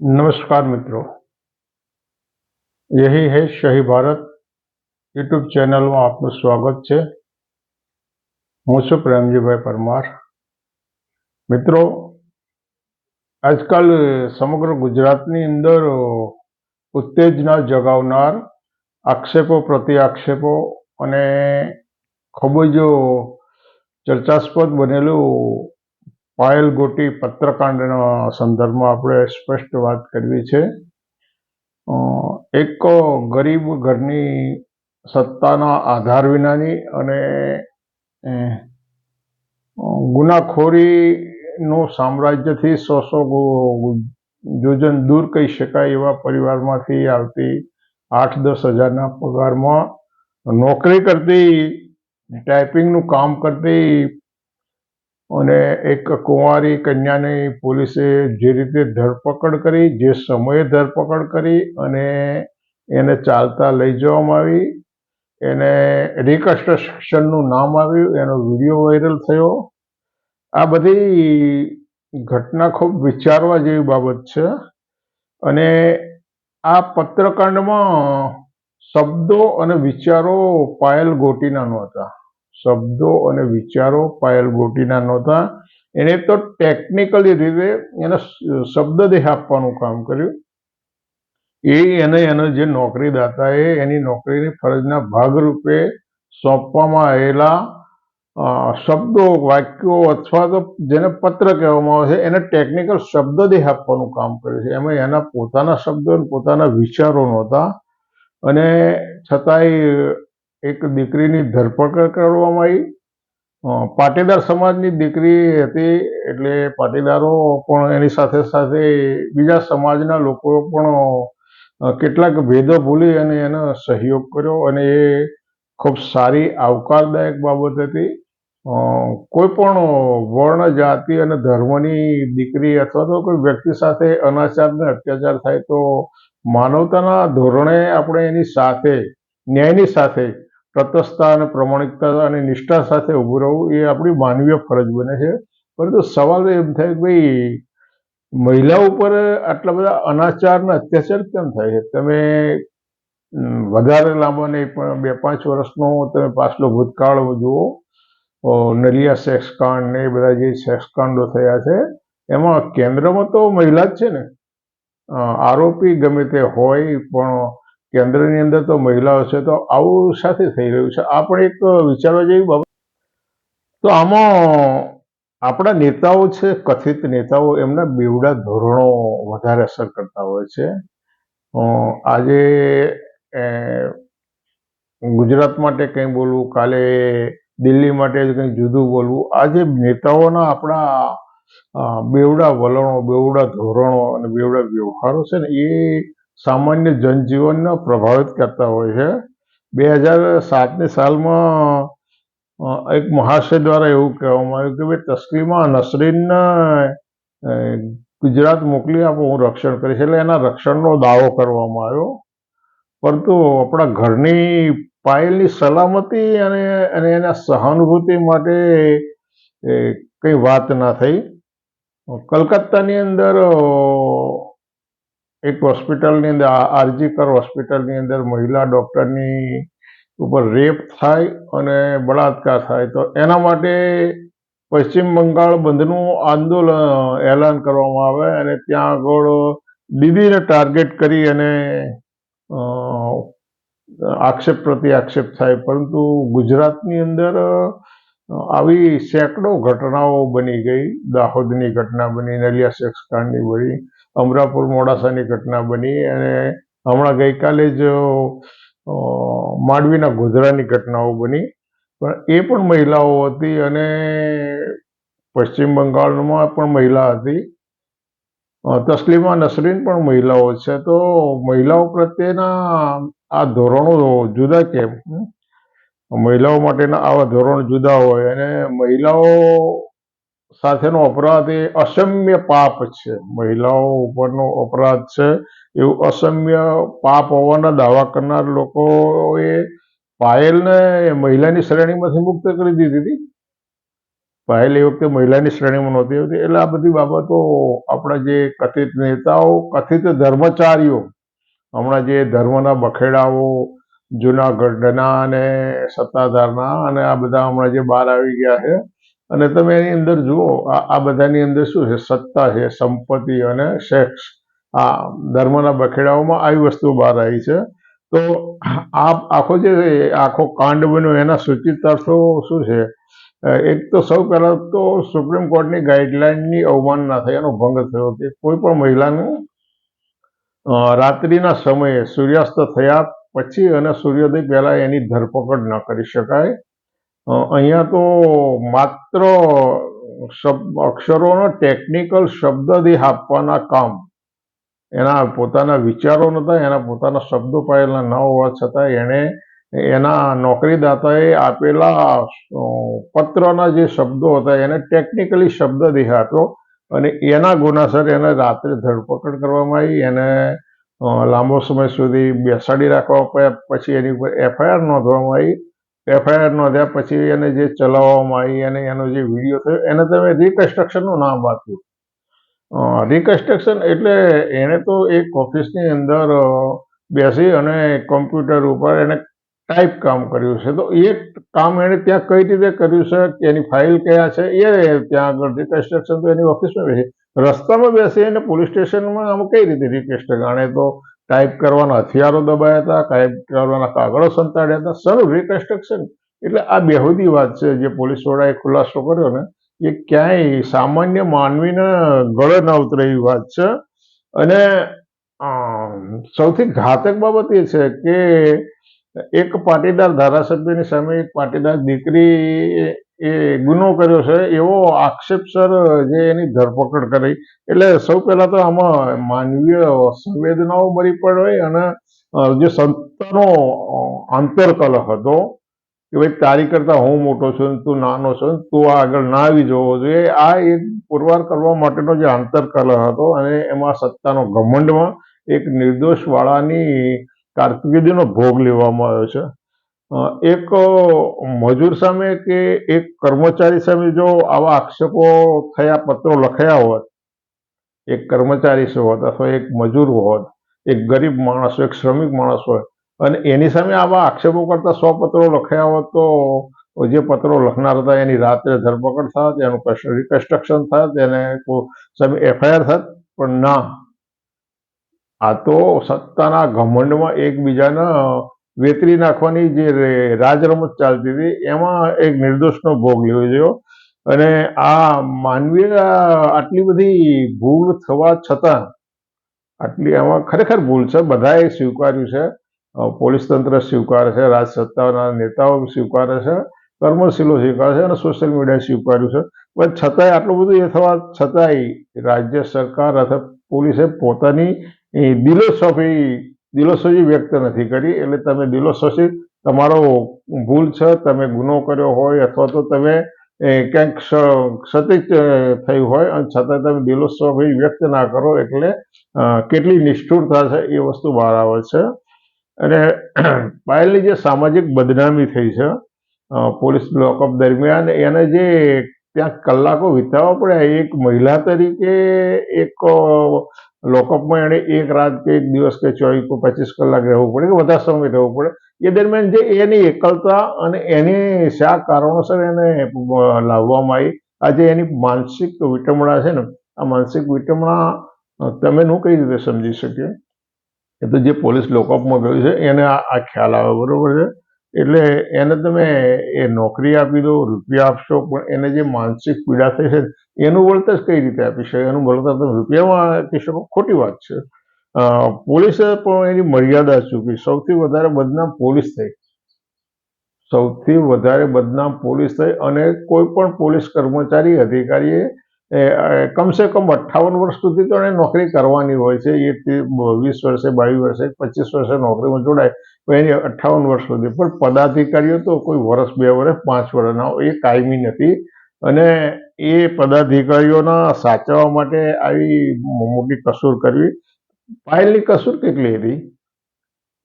नमस्कार मित्रों यही है શહી ભારત યુટ્યુબ ચેનલમાં આપનું સ્વાગત છે હું છું પ્રેમજીભાઈ પરમાર મિત્રો આજકાલ સમગ્ર ગુજરાતની અંદર ઉત્તેજના જગાવનાર આક્ષેપો પ્રતિ આક્ષેપો અને ખૂબ જ ચર્ચાસ્પદ બનેલું પાયલ ગોટી પત્રકાંડના સંદર્ભમાં આપણે સ્પષ્ટ વાત કરવી છે. એક ગરીબ ઘરની સત્તાના આધાર વિનાની અને ગુનાખોરીનું સામ્રાજ્યથી સો સો જોજન દૂર કહી શકાય એવા પરિવારમાંથી આવતી આઠ દસ હજારના પગારમાં નોકરી કરતી, ટાઈપિંગનું કામ કરતી અને એક કુંવારી કન્યાની પોલીસે જે રીતે ધરપકડ કરી, જે સમયે ધરપકડ કરી અને એને ચાલતા લઈ જવામાં આવી, એને રિકન્સ્ટ્રક્શનનું નામ આવ્યું, એનો વીડિયો વાયરલ થયો. આ બધી ઘટના ખૂબ વિચારવા જેવી બાબત છે અને આ પત્રકાંડમાં શબ્દો અને વિચારો પાયલ ગોટીનાનો નહોતા શબ્દો અને વિચારો પાયલ ગોટીના નહોતા. એને તો ટેકનિકલી રીતે એને શબ્દ શબ્દદેહ આપવાનું કામ કર્યું. એ એને, એનો જે નોકરીદાતાએ એની નોકરીની ફરજના ભાગરૂપે સોંપવામાં આવેલા શબ્દો, વાક્યો અથવા તો જેને પત્ર કહેવામાં આવે છે, એને ટેકનિકલ શબ્દદેહ આપવાનું કામ કર્યું છે. એમાં એના પોતાના શબ્દો અને પોતાના વિચારો નહોતા. અને છતાંય એક દીકરીની ધરપકડ કરવામાં આવી. પાટીદાર સમાજની દીકરી હતી એટલે પાટીદારો પણ એની સાથે સાથે બીજા સમાજના લોકો પણ કેટલાક ભેદો ભૂલી અને એનો સહયોગ કર્યો અને એ ખૂબ સારી આવકારદાયક બાબત હતી. કોઈ પણ વર્ણ જાતિ અને ધર્મની દીકરી અથવા તો કોઈ વ્યક્તિ સાથે અનાચાર ને અત્યાચાર થાય તો માનવતાના ધોરણે આપણે એની સાથે, ન્યાયની સાથે તટસ્થતા અને પ્રમાણિકતા અને નિષ્ઠા સાથે ઊભું રહેવું એ આપણી માનવીય ફરજ બને છે. પરંતુ સવાલ એમ થાય કે ભાઈ, મહિલા ઉપર આટલા બધા અનાચાર અને અત્યાચાર કેમ થાય છે? તમે વધારે લાંબા નહીં, પણ બે પાંચ વર્ષનો તમે પાછલો ભૂતકાળ જુઓ નલિયા સેક્સ કાંડ ને એ બધા જે સેક્સ કાંડો થયા છે, એમાં કેન્દ્રમાં તો મહિલા જ છે ને. આરોપી ગમે તે હોય, પણ કેન્દ્રની અંદર તો મહિલાઓ છે તો આવું સાથે થઈ રહ્યું છે. આ પણ એક વિચારવા જેવી બાબત તો આમાં આપણા નેતાઓ છે, કથિત નેતાઓ, એમના બેવડા ધોરણો વધારે અસર કરતા હોય છે. આજે ગુજરાત માટે કંઈ બોલવું, કાલે દિલ્હી માટે કંઈ જુદું બોલવું, આજે નેતાઓના આપણા બેવડા વલણો, બેવડા ધોરણો અને બેવડા વ્યવહારો છે ને, એ સામાન્ય જનજીવનને પ્રભાવિત કરતા હોય છે. બે હજાર સાતની સાલમાં એક મહાશય દ્વારા એવું કહેવામાં આવ્યું કે ભાઈ તસ્લીમા નસરીનને ગુજરાત મોકલી આપો, હું રક્ષણ કરીશ. એટલે એના રક્ષણનો દાવો કરવામાં આવ્યો. પરંતુ આપણા ઘરની પાયલની સલામતી અને અને એના સહાનુભૂતિ માટે કંઈ વાત ના થઈ. કલકત્તાની અંદર એક હોસ્પિટલની અંદર આરજીકર હોસ્પિટલની અંદર મહિલા ડૉક્ટરની ઉપર રેપ થાય અને બળાત્કાર થાય. તો એના માટે પશ્ચિમ બંગાળ બંધનું આંદોલન એલાન કરવામાં આવે અને ત્યાં આગળ દીદીને ટાર્ગેટ કરી અને આક્ષેપ પ્રતિ આક્ષેપ થાય. પરંતુ ગુજરાતની અંદર આવી સેંકડો ઘટનાઓ બની ગઈ. દાહોદની ઘટના બની, નલિયા સેક્સકાંડની બની અમરાપુર મોડાસાની ઘટના બની અને હમણાં ગઈકાલે જ માંડવીના ગોધરાની ઘટનાઓ બની. પણ એ પણ મહિલાઓ હતી અને પશ્ચિમ બંગાળમાં પણ મહિલા હતી. તસ્લીમા નસરીન પણ મહિલાઓ છે. તો મહિલાઓ પ્રત્યેના આ ધોરણો જુદા કેમ? મહિલાઓ માટેના આવા ધોરણ જુદા હોય અને મહિલાઓ સાથેનો અપરાધ એ અસમ્ય પાપ છે. મહિલાઓ ઉપરનો અપરાધ છે. એવું અસમ્ય પાપ હોવાના દાવા કરનાર લોકોએ પાયલને મહિલાની શ્રેણીમાંથી મુક્ત કરી દીધી હતી. પહેલી વખતે મહિલાની શ્રેણીમાં નહોતી આવતી. એટલે આ બધી બાબતો આપણા જે કથિત નેતાઓ, કથિત ધર્મચારીઓ, હમણાં જે ધર્મના બખેડાઓ, જુનાગઢના અને સત્તાધારના અને આ બધા હમણાં જે બહાર આવી ગયા છે અને તમે એની અંદર જુઓ, આ બધાની અંદર શું છે? સત્તા છે, સંપત્તિ અને સેક્સ. આ ધર્મના બખેડાઓમાં આવી વસ્તુ બહાર આવી છે. તો આ આખો જે આખો કાંડ બન્યો, એના સૂચિતાર્થો શું છે? એક તો સૌ પહેલા તો સુપ્રીમ કોર્ટની ગાઈડલાઇનની અવમાનના થઈ એનો ભંગ થયો કે કોઈ પણ મહિલાનું રાત્રિના સમયે સૂર્યાસ્ત થયા પછી અને સૂર્યોદય પહેલા એની ધરપકડ ન કરી શકાય. અહીંયા તો માત્ર અક્ષરોનો ટેકનિકલ શબ્દથી આપવાના કામ. એના પોતાના વિચારો નહોતા, એના પોતાના શબ્દો પાયેલા ન હોવા છતાં એણે એના નોકરીદાતાએ આપેલા પત્રના જે શબ્દો હતા એને ટેકનિકલી શબ્દ દેખાતો અને એના ગુનાસર એને રાત્રે ધરપકડ કરવામાં આવી. એને લાંબો સમય સુધી બેસાડી રાખવા પછી એની ઉપર એફઆઈઆર નોંધવામાં આવી. એફઆઈઆર નોંધ્યા પછી એને જે ચલાવવામાં આવી અને એનો જે વીડિયો થયો, એને તમે રિકન્સ્ટ્રક્શનનું નામ આપ્યું. રિકન્સ્ટ્રક્શન એટલે એણે તો એક ઓફિસની અંદર બેસી અને કમ્પ્યુટર ઉપર એને ટાઈપ કામ કર્યું છે. તો એ કામ એણે ત્યાં કઈ રીતે કર્યું છે? એની ફાઇલ કયા છે? એ ત્યાં આગળ રિકન્સ્ટ્રક્શન તો એની ઓફિસમાં બેસી. રસ્તામાં બેસી અને પોલીસ સ્ટેશનમાં આમ કઈ રીતે રિક્વેસ્ટ આણે તો ટાઈપ કરવાના હથિયારો દબાયા હતા ટાઈપ કરવાના કાગળો સંતાડ્યા હતા સર રિકન્સ્ટ્રક્શન એટલે આ બેહુદી વાત છે જે પોલીસ વડાએ ખુલાસો કર્યો ને, એ ક્યાંય સામાન્ય માનવીના ગળે ન ઉતરે વાત છે. અને સૌથી ઘાતક બાબત એ છે કે એક પાટીદાર ધારાસભ્યની સામે એક પાટીદાર દીકરી એ ગુનો કર્યો છે, એવો આક્ષેપસર જે એની ધરપકડ કરી. એટલે સૌ પહેલા તો આમાં માનવીય સંવેદનાઓ મરી પડી અને જે સંતનો આંતરકલહ હતો, કે ભાઈ તારી કરતા હું મોટો છું તું નાનો છો તું આગળ ના આવી જવો જોઈએ, આ એક પુરવાર કરવા માટેનો જે આંતરકલહ હતો અને એમાં સત્તાનો ઘમંડમાં એક નિર્દોષ વાળાની કારકિર્દીનો ભોગ લેવામાં આવ્યો છે. એક મજૂર સામે કે એક કર્મચારી સામે જો આવા આક્ષેપો થયા, પત્રો લખાયા હોત, એક કર્મચારી હોત અથવા એક મજૂર હોત, એક ગરીબ માણસ એક શ્રમિક માણસ હોય, અને એની સામે આવા આક્ષેપો કરતા સો પત્રો લખાયા હોત, તો જે પત્રો લખનાર હતા, એની રાત્રે ધરપકડ થાત, એનું રિકન્સ્ટ્રક્શન થાત, એને સામે એફઆઈઆર થાત, પણ ના. આ તો સત્તાના ઘમંડમાં એકબીજાના વેતરી નાખવાની જે રાજરમત ચાલતી હતી, એમાં એક નિર્દોષનો ભોગ લેવો જોયો અને આ માનવીય આટલી બધી ભૂલ થવા છતાં, આટલી આમાં ખરેખર ભૂલ છે. બધાએ સ્વીકાર્યું છે. પોલીસ તંત્ર સ્વીકારે છે. રાજ સત્તાના નેતાઓ સ્વીકારે છે. કર્મશીલો સ્વીકારે છે અને સોશિયલ મીડિયા સ્વીકાર્યું છે. પણ છતાંય આટલું બધું એ થવા છતાંય રાજ્ય સરકાર અથવા પોલીસે પોતાની દિલોસોફી દિલોસોફી વ્યક્ત નથી કરી, એટલે તમે દિલોસોફી તમારો ભૂલ છે, તમે ગુનો કર્યો હોય, અથવા તો તમે ક્યાંક ક્ષતિ થયું હોય, અને છતાં તમે દિલોસોફી વ્યક્ત ના કરો, એટલે કેટલી નિષ્ઠુરતા છે એ વસ્તુ બહાર આવે છે. અને પાયલની જે સામાજિક બદનામી થઈ છે પોલીસ લોકઅપ દરમિયાન, એને જે ત્યાં કલાકો વિતાવવા પડ્યા એક મહિલા તરીકે એક લોકઅપમાં એણે એક રાત કે એક દિવસ કે ચોવીસ પચીસ કલાક રહેવું પડે કે વધારે સમય રહેવું પડે, એ દરમિયાન જે એની એકલતા અને એની શા કારણોસર એને લાવવામાં આવી, આજે એની માનસિક વિટમણા છે ને, આ માનસિક વિટમણા તમે હું કઈ રીતે સમજી શકીએ? એ તો જે પોલીસ લોકઅપમાં ગયું છે, એને આ ખ્યાલ આવે બરોબર છે. એટલે એને તમે એ નોકરી આપી દો, રૂપિયા આપશો, પણ એને જે માનસિક પીડા થઈ છે, એનું વળતર કઈ રીતે આપી શકે એનું વળતર તમે રૂપિયામાં આપી શકો? ખોટી વાત છે. પોલીસે પણ એની મર્યાદા ચૂકી. સૌથી વધારે બદનામ પોલીસ થઈ સૌથી વધારે બદનામ પોલીસ થઈ અને કોઈ પણ પોલીસ કર્મચારી, અધિકારીએ કમસે કમ અઠ્ઠાવન વર્ષ સુધી તો એને નોકરી કરવાની હોય છે. એ વીસ વર્ષે, બાવીસ વર્ષે, પચીસ વર્ષે નોકરીમાં જોડાય. તો એની અઠ્ઠાવન વર્ષ સુધી. પણ પદાધિકારીઓ તો કોઈ વર્ષ, બે વર્ષ, પાંચ વર્ષના એ કાયમી નથી. અને એ પદાધિકારીઓના સાચવવા માટે આવી મોટી કસૂર કરવી. પાયલની કસૂર કેટલી હતી?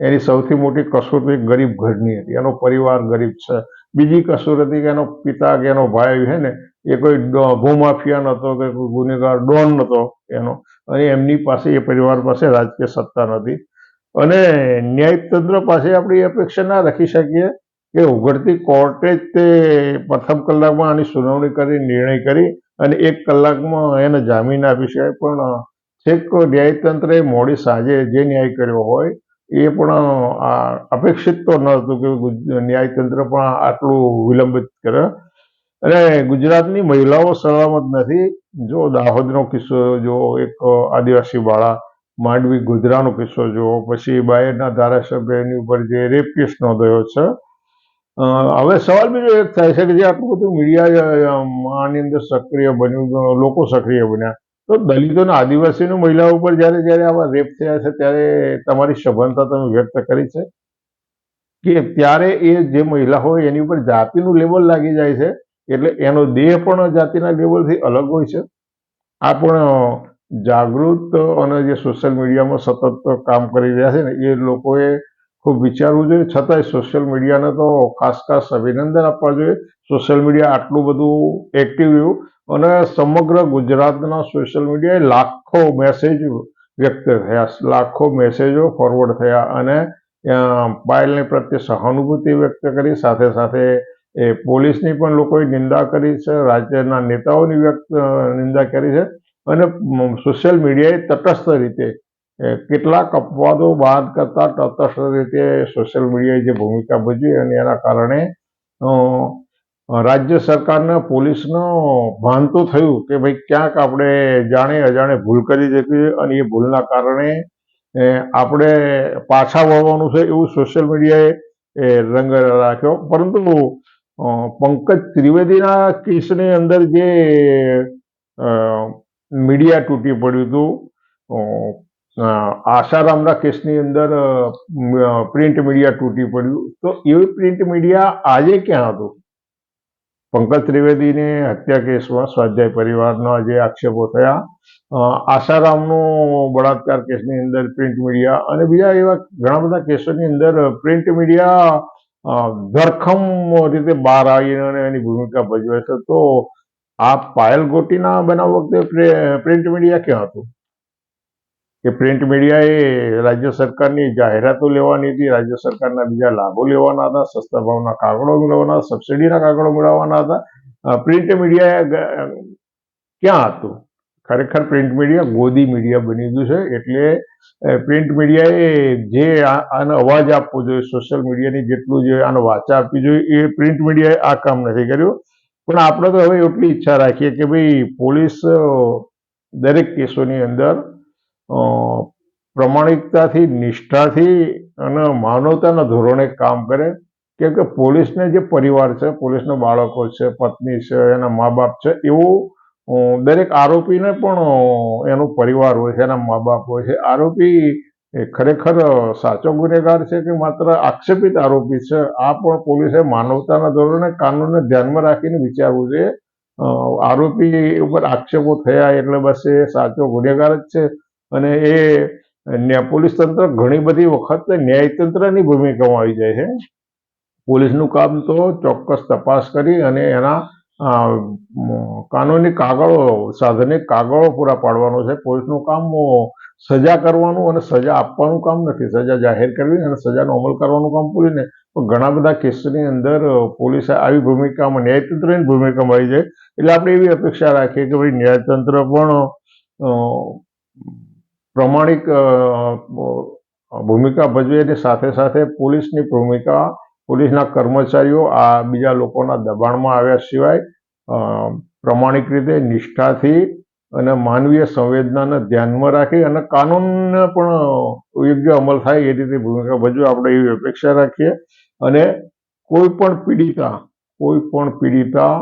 એની સૌથી મોટી કસૂર તો ગરીબ ઘરની હતી. એનો પરિવાર ગરીબ છે. બીજી કસૂર હતી કે એનો પિતા કે એનો ભાઈ છે ને એ કોઈ ભૂમાફિયા નહોતો કે કોઈ ગુનેગાર ડોન નહોતો એનો. અને એમની પાસે, એ પરિવાર પાસે રાજકીય સત્તા નથી અને ન્યાયતંત્ર પાસે આપણી અપેક્ષા ના રાખી શકીએ કે ઉઘડતી કોર્ટે જ તે પ્રથમ કલાકમાં આની સુનાવણી કરી, નિર્ણય કરી અને એક કલાકમાં એને જામીન આપી શકાય. પણ છેક ન્યાયતંત્રે મોડી સાંજે જે ન્યાય કર્યો હોય, એ પણ અપેક્ષિત તો ન હતું કે ન્યાયતંત્ર પણ આટલું વિલંબિત કરે. અને ગુજરાતની મહિલાઓ સલામત નથી. જો દાહોદનો કિસ્સો જો એક આદિવાસી બાળા માંડવી ગોધરાનો કિસ્સો જુઓ, પછી બાયડના ધારાસભ્યની ઉપર જે રેપ કેસ નોંધાયો છે. હવે સવાલ બીજો એક થાય છે કે જે આટલું બધું મીડિયા આની અંદર સક્રિય બન્યું લોકો સક્રિય બન્યા. તો દલિતોના આદિવાસીનો મહિલાઓ ઉપર જ્યારે જ્યારે આવા રેપ થયા છે, ત્યારે તમારી સભાનતા તમે વ્યક્ત કરી છે? કે ત્યારે એ જે મહિલા હોય એની ઉપર જાતિનું લેબલ લાગી જાય છે? એટલે એનો દેહ પણ જાતિના લેવલથી અલગ હોય છે. આ પણ જાગૃત અને જે સોશિયલ મીડિયામાં સતત કામ કરી રહ્યા છે ને, એ લોકોએ ખૂબ વિચારવું જોઈએ. છતાંય સોશિયલ મીડિયાને તો ખાસ ખાસ અભિનંદન આપવા જોઈએ. સોશિયલ મીડિયા આટલું બધું એક્ટિવ રહ્યું અને સમગ્ર ગુજરાતના સોશિયલ મીડિયાએ લાખો મેસેજ વ્યક્ત થયા, લાખો મેસેજો ફોરવર્ડ થયા અને પાયલને પ્રત્યે સહાનુભૂતિ વ્યક્ત કરી, સાથે સાથે એ પોલીસની પણ લોકોએ નિંદા કરી છે, રાજ્યના નેતાઓની વ્યક્ત નિંદા કરી છે અને સોશિયલ મીડિયાએ તટસ્થ રીતે કેટલાક અપવાદો બાદ કરતા તટસ્થ રીતે સોશિયલ મીડિયાએ જે ભૂમિકા ભજવી અને એના કારણે રાજ્ય સરકારના પોલીસનો ભાન તો થયું કે ભાઈ ક્યાંક આપણે જાણે અજાણે ભૂલ કરી શકીએ અને એ ભૂલના કારણે આપણે પાછા વળવાનું છે એવું સોશિયલ મીડિયાએ રંગ રાખ્યો. પરંતુ પંકજ ત્રિવેદીના કેસની અંદર જે મીડિયા તૂટી પડ્યું હતું આશારામના કેસની અંદર પ્રિન્ટ મીડિયા તૂટી પડ્યું. તો એ પ્રિન્ટ મીડિયા આજે ક્યાં હતું? પંકજ ત્રિવેદીને હત્યા કેસમાં સ્વાધ્યાય પરિવારના જે આક્ષેપો થયા આશારામનો બળાત્કાર કેસની અંદર પ્રિન્ટ મીડિયા અને બીજા એવા ઘણા બધા કેસોની અંદર પ્રિન્ટ મીડિયા ધરખમ રીતે બહાર આવીને એની ભૂમિકા ભજવે છે, તો આ પાયલ ગોટીના બનાવ વખતે પ્રિન્ટ મીડિયા ક્યાં હતું? કે પ્રિન્ટ મીડિયાએ રાજ્ય સરકારની જાહેરાતો લેવાની હતી, રાજ્ય સરકારના બીજા લાભો લેવાના હતા, સસ્તા ભાવના કાગળો મેળવવાના સબસિડીના કાગળો મેળવવાના હતા. પ્રિન્ટ મીડિયા ક્યાં હતું? ખરેખર પ્રિન્ટ મીડિયા ગોદી મીડિયા બની ગયું છે. એટલે પ્રિન્ટ મીડિયાએ જે આને અવાજ આપવો જોઈએ સોશિયલ મીડિયાની જેટલું જોઈએ આને વાચા આપવી જોઈએ, એ પ્રિન્ટ મીડિયાએ આ કામ નથી કર્યું. પણ આપણે તો હવે એટલી ઈચ્છા રાખીએ કે ભાઈ પોલીસ દરેક કેસોની અંદર પ્રમાણિકતાથી, નિષ્ઠાથી અને માનવતાના ધોરણે કામ કરે. કેમ કે પોલીસને જે પરિવાર છે, પોલીસના બાળકો છે, પત્ની છે, એના મા બાપ છે, એવું દરેક આરોપીને પણ એનો પરિવાર હોય છે, એના મા બાપ હોય છે. આરોપી એ ખરેખર સાચો ગુનેગાર છે કે માત્ર આક્ષેપિત આરોપી છે? આ પણ પોલીસે માનવતાના ધોરણે કાનૂનને ધ્યાનમાં રાખીને વિચારવું જોઈએ આરોપી ઉપર આક્ષેપો થયા એટલે બસ એ સાચો ગુનેગાર જ છે. અને એ પોલીસ તંત્ર ઘણી બધી વખત ન્યાયતંત્રની ભૂમિકામાં આવી જાય છે. પોલીસનું કામ તો ચોક્કસ તપાસ કરી અને એના કાનૂની કાગળો, સાધનિક કાગળો પૂરા પાડવાનો છે. પોલીસનું કામ સજા કરવાનું અને સજા આપવાનું કામ નથી. સજા જાહેર કરવી અને સજાનો અમલ કરવાનું કામ પોલીસને ઘણા બધા કેસની અંદર પોલીસે આવી ભૂમિકામાં, ન્યાયતંત્રની ભૂમિકામાં આવી જાય એટલે આપણે એવી અપેક્ષા રાખીએ કે ભાઈ ન્યાયતંત્ર પણ પ્રમાણિક ભૂમિકા ભજવે એની સાથે સાથે પોલીસની ભૂમિકા પોલીસના કર્મચારીઓ આ બીજા લોકોના દબાણમાં આવ્યા સિવાય પ્રમાણિક રીતે નિષ્ઠાથી અને માનવીય સંવેદનાને ધ્યાનમાં રાખી અને કાનૂનને પણ યોગ્ય અમલ થાય એ રીતે ભૂમિકા ભજવે. આપણે એવી અપેક્ષા રાખીએ. અને કોઈ પણ પીડિતા, કોઈ પણ પીડિતા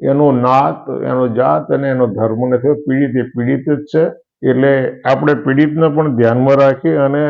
એનો નાત, એનો જાત અને એનો ધર્મ નથી પીડિત એ પીડિત જ છે. એટલે આપણે પીડિતને પણ ધ્યાનમાં રાખી અને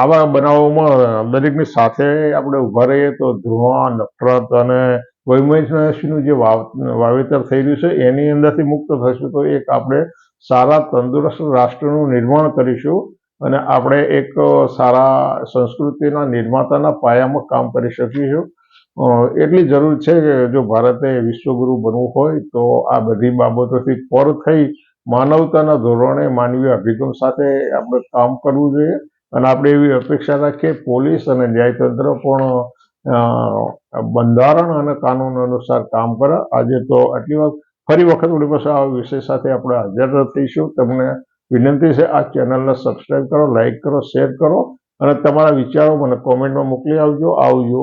આવા બનાવોમાં દરેકની સાથે આપણે ઊભા રહીએ તો ધુઆ નફરત અને વૈમનસ્યનું જે વાવ, વાવેતર થઈ રહ્યું છે, એની અંદરથી મુક્ત થશું. તો એક આપણે સારા તંદુરસ્ત રાષ્ટ્રનું નિર્માણ કરીશું અને આપણે એક સારા સંસ્કૃતિના નિર્માતાના પાયામાં કામ કરી શકીશું. એટલી જરૂર છે કે જો ભારતે વિશ્વગુરુ બનવું હોય તો આ બધી બાબતોથી પર થઈ માનવતાના ધોરણે માનવીય અભિગમ સાથે આપણે કામ કરવું જોઈએ. અને આપણે એવી અપેક્ષા રાખીએ પોલીસ અને ન્યાયતંત્ર પણ બંધારણ અને કાનૂન અનુસાર કામ કરે. આજે તો આટલી વાત ફરી વખત આપણી પાસે આ વિષય સાથે આપણે હાજર થઈશું તમને વિનંતી છે, આ ચેનલને સબસ્ક્રાઈબ કરો, લાઇક કરો, શેર કરો અને તમારા વિચારો મને કોમેન્ટમાં મોકલી આવજો આવજો.